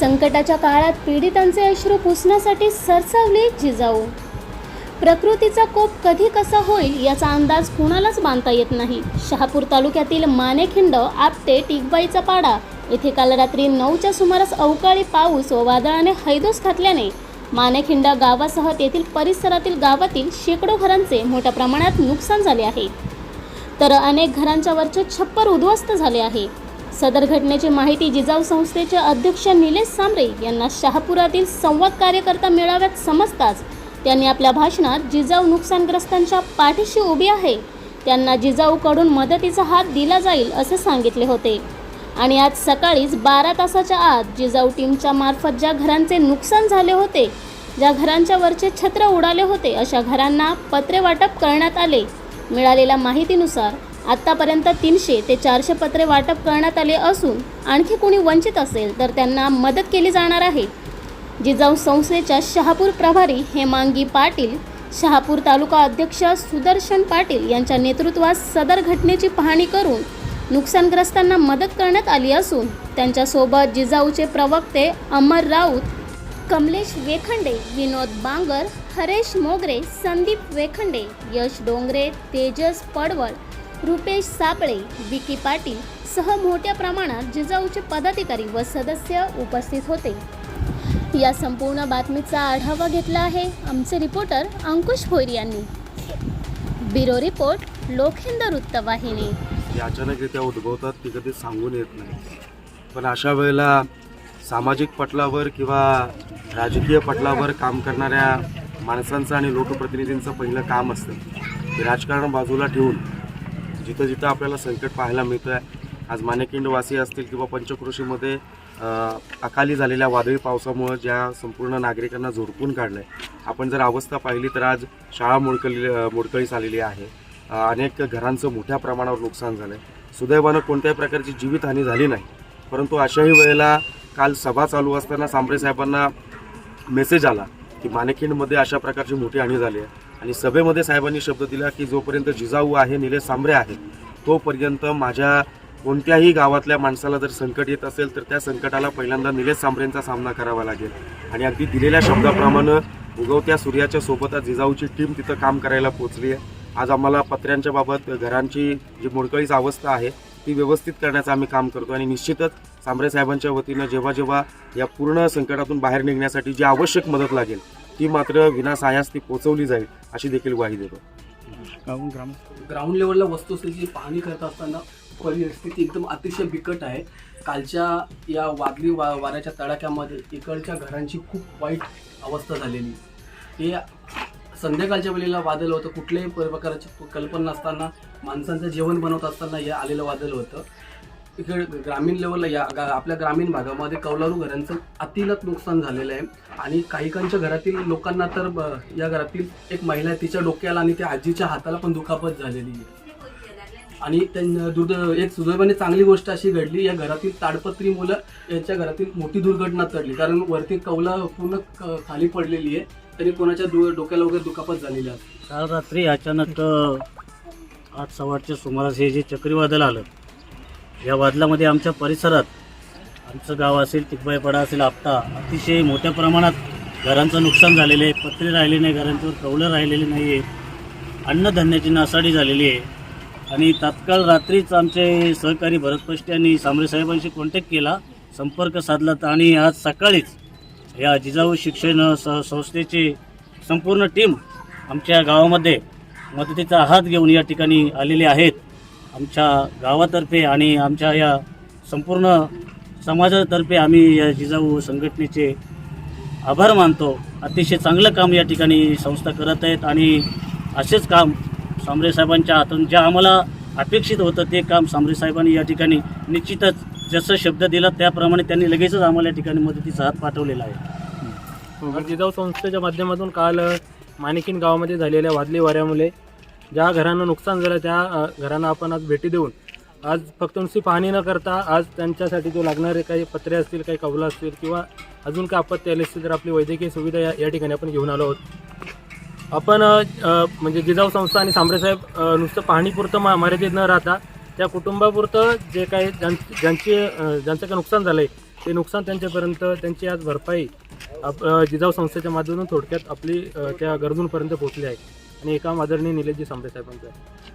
संकटाच्या काळात पीडितांचे अश्रू पुसण्यासाठी सरसावले जिजाऊ. प्रकृतीचा कोप कधी कसा होईल याचा अंदाज कुणालाच बांधता येत नाही. शहापूर तालुक्यातील मानेखिंड आपटे टिकबाईचा पाडा. येथे काल रात्री नऊच्या सुमारास अवकाळी पाऊस व वादळाने हैदोस घातल्याने मानेखिंडा गावासह तेथील परिसरातील गावातील शेकडो घरांचे मोठ्या प्रमाणात नुकसान झाले आहे. तर अनेक घरांच्या वरचे छप्पर उद्ध्वस्त झाले आहे. सदर घटनेची माहिती जिजाऊ संस्थेचे अध्यक्ष निलेश सांबरे यांना शहापुरातील संवाद कार्यकर्ता मेळाव्यात समजताच त्यांनी आपल्या भाषणात जिजाऊ नुकसानग्रस्तांच्या पाठीशी उभी आहे. त्यांना जिजाऊकडून मदतीचा हात दिला जाईल असे सांगितले होते. आणि आज सकाळीच बारा तासाच्या आत जिजाऊ टीमच्या मार्फत ज्या घरांचे नुकसान झाले होते ज्या घरांच्या वरचे छत्र उडाले होते अशा घरांना पत्रे वाटप करण्यात आले. मिळालेल्या माहितीनुसार आत्तापर्यंत तीनशे ते चारशे पत्रे वाटप करण्यात आले असून आणखी कोणी वंचित असेल तर त्यांना मदत केली जाणार आहे. जिजाऊ संस्थेच्या शहापूर प्रभारी हेमांगी पाटील शहापूर तालुका अध्यक्ष सुदर्शन पाटील यांच्या नेतृत्वात सदर घटनेची पाहणी करून नुकसानग्रस्तांना मदत करण्यात आली असून त्यांच्यासोबत जिजाऊचे प्रवक्ते अमर राऊत कमलेश वेखंडे विनोद बांगर हरेश मोगरे संदीप वेखंडे यश डोंगरे तेजस पडवळ रुपेश सापळे विकी पाटील सह मोठ्या प्रमाणात जिजाऊचे पदाधिकारी व सदस्य उपस्थित होते. या संपूर्ण बातमीचा आढावा घेतला आहे आमचे रिपोर्टर अंकुश भोईर यांनी. ब्युरो रिपोर्ट लोकहिंद वृत्तवाहिनी. ती अचानकरित्या उद्भवतात ती कधी सांगून येत नाही. पण अशा वेळेला सामाजिक पटलावर किंवा राजकीय पटलावर काम करणाऱ्या माणसांचं आणि लोकप्रतिनिधींचं पहिलं काम असतं. राजकारण बाजूला ठेवून जिथं जिथं आपल्याला संकट पाहायला मिळतं आहे आज मानेकिंडवासी असतील किंवा पंचकृषीमध्ये अकाली झालेल्या वादळी पावसामुळं ज्या संपूर्ण नागरिकांना झोडपून काढलं आहे आपण जर अवस्था पाहिली तर आज शाळा मोडकली मोडकळीस आलेली आहे. अनेक घरांचं मोठ्या प्रमाणावर नुकसान झालं आहे सुदैवानं कोणत्याही प्रकारची जीवितहानी झाली नाही. परंतु अशाही वेळेला काल सभा चालू असताना सांबरे साहेबांना मेसेज आला की मानेखिंडमध्ये अशा प्रकारची मोठी हानी झाली आहे. आणि सभेमध्ये साहेबांनी शब्द दिला की जोपर्यंत जिजाऊ आहे निलेश सांबरे आहेत तोपर्यंत माझ्या कोणत्याही गावातल्या माणसाला जर संकट येत असेल तर त्या संकटाला पहिल्यांदा निलेश सांबरेंचा सामना करावा लागेल. आणि अगदी दिलेल्या शब्दाप्रमाणे उगवत्या सूर्याच्या सोबतच जिजाऊची टीम तिथं काम करायला पोहोचली आहे. आज आम्हाला पत्र्यांच्या बाबत घरांची जी मोडकळीच अवस्था आहे ती व्यवस्थित करण्याचं आम्ही काम करतो. आणि निश्चितच सांबरे साहेबांच्या वतीनं जेव्हा जेव्हा या पूर्ण संकटातून बाहेर निघण्यासाठी जी आवश्यक मदत लागेल ती मात्र विनासायास ती पोचवली जाईल अशी देखील ग्वाही देतो. ग्राउंड लेवलला वस्तुस्थितीची पाहणी करत असताना परिस्थिती एकदम अतिशय बिकट आहे. कालच्या या वादळी वा वाऱ्याच्या तडाख्यामध्ये इकडच्या घरांची खूप वाईट अवस्था झालेली. हे संध्याकाळच्या वेळेला वादळ होतं कुठल्याही प्रकारची कल्पना नसताना माणसांचं जेवण बनवत असताना हे आलेलं वादळ होतं. इकडे ग्रामीण लेवलला या गा- आपल्या ग्रामीण भागामध्ये कौलारू घरांचं अतिलत नुकसान झालेलं आहे. आणि काही काहींच्या घरातील लोकांना तर ब- या घरातील एक महिला आहे तिच्या डोक्याला आणि त्या आजीच्या हाताला पण दुखापत झालेली आहे. आणि त्यां दुर्द एक सुदैवाने चांगली गोष्ट अशी घडली या घरातील ताडपत्री मुलं यांच्या घरातील मोठी दुर्घटना चढली. कारण वरती कौला पूर्ण क- खाली पडलेली आहे तरी कोणाच्या दु डोक्याला वगैरे दुखापत झालेली आहे. काल रात्री अचानक अ, आठ सव्वाच्या सुमारास हे जे चक्रीवादळ आलं या वादलामध्ये आमच्या परिसरात आमचं गाव असेल तिकबाईपाडा असेल आपटा अतिशय मोठ्या प्रमाणात घरांचं नुकसान झालेलं आहे. पत्रे राहिले नाही घरांच्यावर कवलं राहिलेली नाही आहे. अन्नधान्याची नासाडी झालेली आहे. आणि तात्काळ रात्रीच आमचे सहकारी भरत पष्टे सांबरे साहेबांशी कॉन्टॅक्ट केला संपर्क साधला आणि आज सकाळीच या जिजाऊ शिक्षण स संस्थेची संपूर्ण टीम आमच्या गावामध्ये मदतीचा हात घेऊन या ठिकाणी आलेले आहेत. आमच्या गावातर्फे आणि आमच्या या संपूर्ण समाजातर्फे आम्ही या जिजाऊ संघटनेचे आभार मानतो. अतिशय चांगलं काम या ठिकाणी संस्था करत आहेत आणि असेच काम सांबरे साहेबांच्या हातून ज्या आम्हाला अपेक्षित होतं ते काम सांबरे साहेबांनी या ठिकाणी निश्चितच जसं शब्द दिला त्याप्रमाणे त्यांनी लगेचच आम्हाला या ठिकाणी मदतीचा हात पाठवलेला आहे. हो, जिजाऊ संस्थेच्या माध्यमातून काल माणिकीन गावामध्ये झालेल्या वादली वाऱ्यामुळे ज्या घरांना नुकसान झालं त्या घरांना आपण आज भेटी देऊन आज फक्त नुसती पाहणी न करता आज त्यांच्यासाठी जो लागणारे काही पत्रे असतील काही कवलं असतील किंवा अजून काही आपत्ती आली असतील तर आपली वैद्यकीय सुविधा या या ठिकाणी आपण घेऊन आलो आहोत. आपण म्हणजे जिजाऊ संस्था आणि सांबरेसाहेब नुसतं पाहणीपुरतं मा मर्यादित न राहता त्या कुटुंबापुरतं जे काही ज्यां ज्यांची ज्यांचं काही नुकसान झालं आहे ते नुकसान त्यांच्यापर्यंत त्यांची आज भरपाई आप जिजाऊ संस्थेच्या माध्यमातून थोडक्यात आपली त्या गरजूंपर्यंत पोहोचली आहे. आणि एका काम आदरणीय निलेशजी सांबरे साहेबांचं. आहे